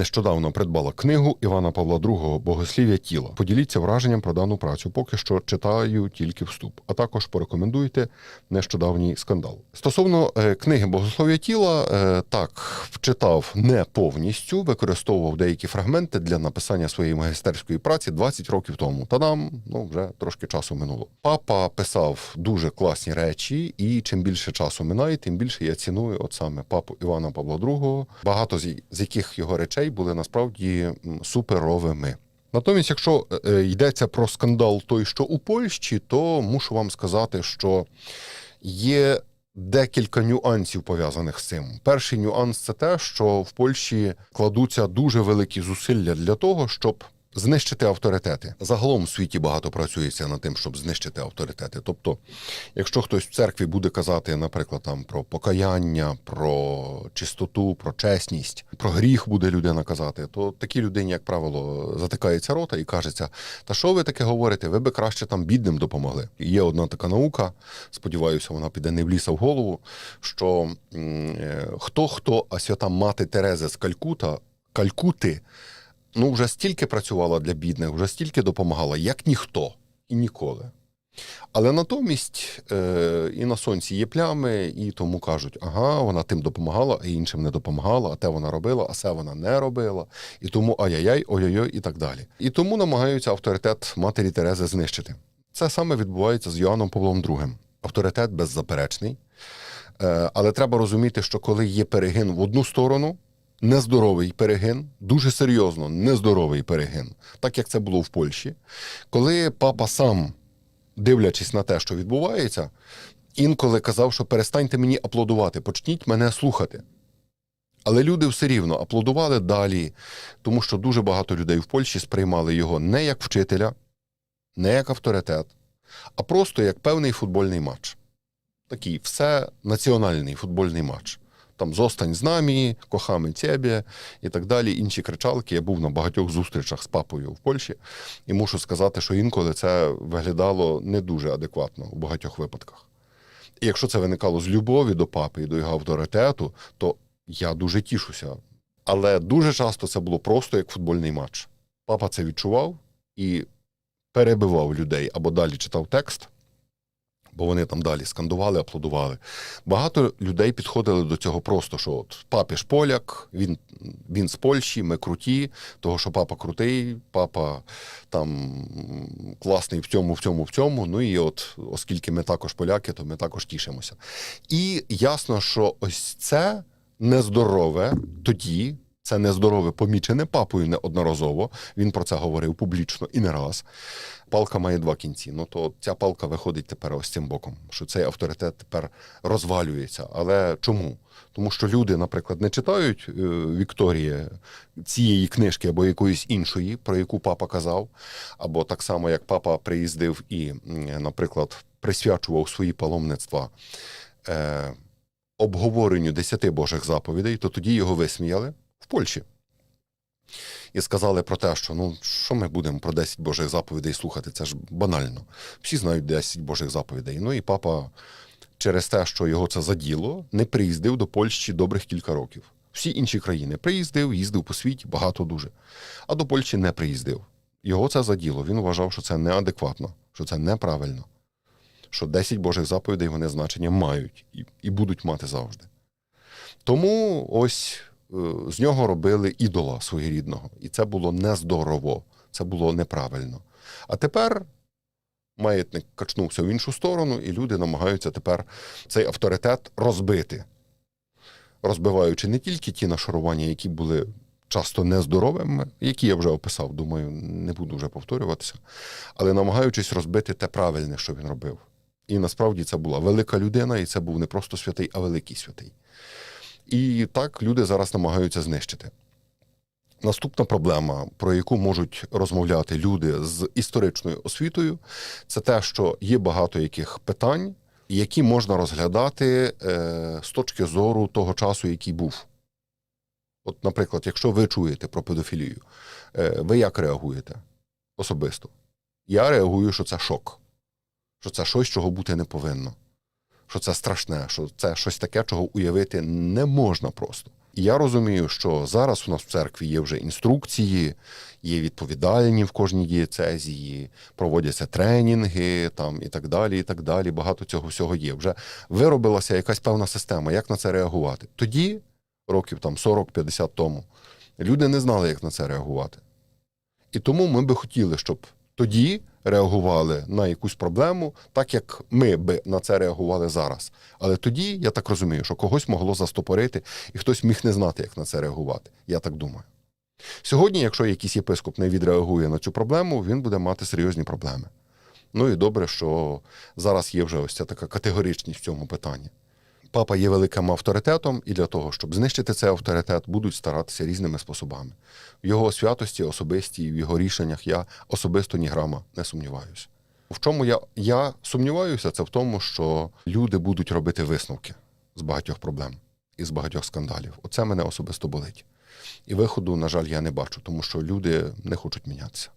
нещодавно придбала книгу Івана Павла II Богослів'я тіла. Поділіться враженням про дану працю. Поки що читаю тільки вступ, а також порекомендуйте нещодавній скандал. Стосовно е, книги Богослов'я тіла, е, так читав не повністю, використовував деякі фрагменти для написання своєї магістерської праці 20 років тому. Та нам ну вже трошки часу минуло. Папа писав дуже класні речі, і чим більше часу минає, тим більше я ціную от саме папу Івана Павла II, багато з яких його речей були насправді суперовими. Натомість, якщо е, йдеться про скандал той, що у Польщі, то мушу вам сказати, що є декілька нюансів пов'язаних з цим. Перший нюанс це те, що в Польщі кладуться дуже великі зусилля для того, щоб знищити авторитети. Загалом в світі багато працюється над тим, щоб знищити авторитети. Тобто, якщо хтось в церкві буде казати, наприклад, там про покаяння, про чистоту, про чесність, про гріх буде людина казати, то такій людині, як правило, затикається рота і кажеться: та що ви таке говорите? Ви би краще там бідним допомогли. І Є одна така наука, сподіваюся, вона піде не в ліса в голову. Що е, хто хто, а свята мати Тереза з Калькута, Калькути, ну вже стільки працювала для бідних, вже стільки допомагала, як ніхто і ніколи. Але натомість е, і на сонці є плями, і тому кажуть, ага, вона тим допомагала, а іншим не допомагала, а те вона робила, а це вона не робила. І тому ай-яй-яй, ой-ой-ой, і так далі. І тому намагаються авторитет матері Терези знищити. Це саме відбувається з Йоанном Павлом II. Авторитет беззаперечний. Е, але треба розуміти, що коли є перегин в одну сторону, нездоровий перегин, дуже серйозно нездоровий перегин, так як це було в Польщі, коли папа сам дивлячись на те, що відбувається, інколи казав, що перестаньте мені аплодувати, почніть мене слухати. Але люди все рівно аплодували далі, тому що дуже багато людей в Польщі сприймали його не як вчителя, не як авторитет, а просто як певний футбольний матч. Такий все національний футбольний матч. Там зостань з нами, кохами тебе і так далі. Інші кричалки. Я був на багатьох зустрічах з папою в Польщі, і мушу сказати, що інколи це виглядало не дуже адекватно у багатьох випадках. І якщо це виникало з любові до папи і до його авторитету, то я дуже тішуся. Але дуже часто це було просто як футбольний матч. Папа це відчував і перебивав людей або далі читав текст, бо вони там далі скандували, аплодували. Багато людей підходили до цього просто, що от папі ж поляк, він, він з Польщі, ми круті, того, що папа крутий, папа там класний в цьому, в цьому, в цьому. Ну і от, оскільки ми також поляки, то ми також тішимося. І ясно, що ось це нездорове тоді. Це нездорове помічене папою неодноразово. Він про це говорив публічно і не раз. Палка має два кінці. Ну то ця палка виходить тепер ось цим боком, що цей авторитет тепер розвалюється. Але чому? Тому що люди, наприклад, не читають е, Вікторії цієї книжки або якоїсь іншої, про яку папа казав, або так само, як папа приїздив і, наприклад, присвячував свої паломництва. Е, Обговоренню десяти Божих заповідей, то тоді його висміяли Польщі. І сказали про те, що ну що ми будемо про 10 Божих заповідей слухати, це ж банально. Всі знають 10 Божих заповідей. Ну і папа через те, що його це заділо, не приїздив до Польщі добрих кілька років. Всі інші країни приїздив, їздив по світі, багато дуже. А до Польщі не приїздив. Його це заділо. Він вважав, що це неадекватно, що це неправильно, що 10 Божих заповідей вони значення мають і, і будуть мати завжди. Тому ось з нього робили ідола своєрідного. І це було нездорово, це було неправильно. А тепер маятник качнувся в іншу сторону, і люди намагаються тепер цей авторитет розбити, розбиваючи не тільки ті нашарування, які були часто нездоровими, які я вже описав, думаю, не буду вже повторюватися, але намагаючись розбити те правильне, що він робив. І насправді це була велика людина, і це був не просто святий, а великий святий. І так люди зараз намагаються знищити. Наступна проблема, про яку можуть розмовляти люди з історичною освітою, це те, що є багато яких питань, які можна розглядати е, з точки зору того часу, який був. От, наприклад, якщо ви чуєте про педофілію, е, ви як реагуєте особисто? Я реагую, що це шок, що це щось, чого бути не повинно, що це страшне, що це щось таке, чого уявити не можна просто. І я розумію, що зараз у нас в церкві є вже інструкції, є відповідальні в кожній дієцезії, проводяться тренінги там і так далі. і так далі. Багато цього всього є. Вже виробилася якась певна система, як на це реагувати. Тоді, років там 40-50 тому, люди не знали, як на це реагувати. І тому ми би хотіли, щоб тоді реагували на якусь проблему, так як ми би на це реагували зараз. Але тоді, я так розумію, що когось могло застопорити, і хтось міг не знати, як на це реагувати. Я так думаю. Сьогодні, якщо якийсь єпископ не відреагує на цю проблему, він буде мати серйозні проблеми. Ну і добре, що зараз є вже ось ця така категоричність в цьому питанні. Папа є великим авторитетом, і для того, щоб знищити цей авторитет, будуть старатися різними способами. В його святості, особистій, в його рішеннях я особисто ні грама не сумніваюся. В чому я, я сумніваюся, це в тому, що люди будуть робити висновки з багатьох проблем і з багатьох скандалів. Оце мене особисто болить. І виходу, на жаль, я не бачу, тому що люди не хочуть мінятися.